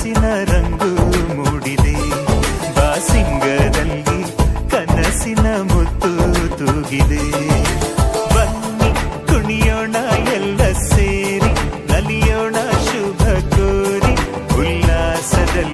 ಕನಸಿನ ರಂಗು ಮೂಡಿದೆ. ಬಾಸಿಂಗದಲ್ಲಿ ಕನಸಿನ ಮುತ್ತು ತೂಗಿದೆ.